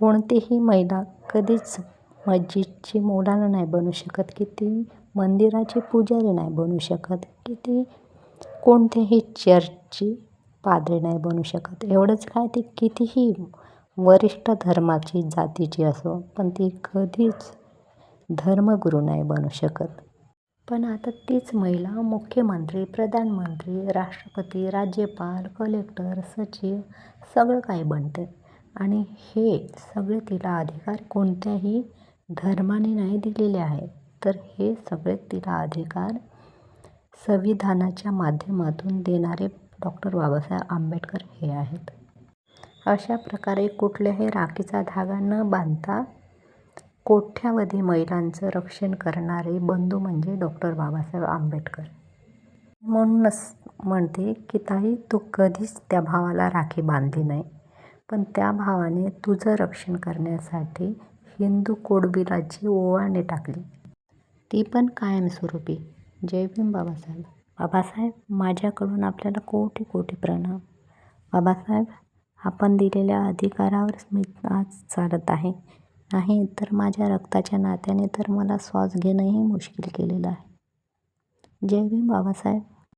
कोणतीही महिला कधीच मस्जिदची मौलाना नाही बनू शकत की ती मंदिराची पुजारी नाही बनू शकत की ती कोणत्याही चर्चची पादरी नाही बनू शकत. एवढंच काय ती कितीही वरिष्ठ धर्माची जातीची असो पण ती कधीच धर्मगुरू नाही बनू शकत. पण आता तीच महिला मुख्यमंत्री प्रधानमंत्री राष्ट्रपती राज्यपाल कलेक्टर सचिव सगळं काही बनते. आणि हे सगळे तिला अधिकार कोणत्याही धर्माने नाही दिलेले आहे तर हे सगळे तिला अधिकार संविधानाच्या माध्यमातून देणारे डॉक्टर बाबासाहेब आंबेडकर हे आहेत. अशा प्रकारे कुठल्याही राखीचा धागा न बांधता कोट्यावधी महिलांचं रक्षण करणारे बंधू म्हणजे डॉक्टर बाबासाहेब आंबेडकर. म्हणूनच म्हणते की ताई तू कधीच त्या भावाला राखी बांधली नाही. पण त्या भावाने तुझं रक्षण करण्यासाठी हिंदू कोडबिलाची ओवाळणी टाकली. ती पण कायमस्वरूपी. जय भीम बाबासाहेब. बाबासाहेब माझ्याकडून आपल्याला कोटी कोटी प्रणाम. बाबासाहेब आपण दिलेल्या अधिकारावरच मी आज चालत आहे. नाही तर माझ्या रक्ताच्या नात्याने तर मला श्वास घेणंही मुश्किल केलेलं आहे. जय भीम बाबासाहेब.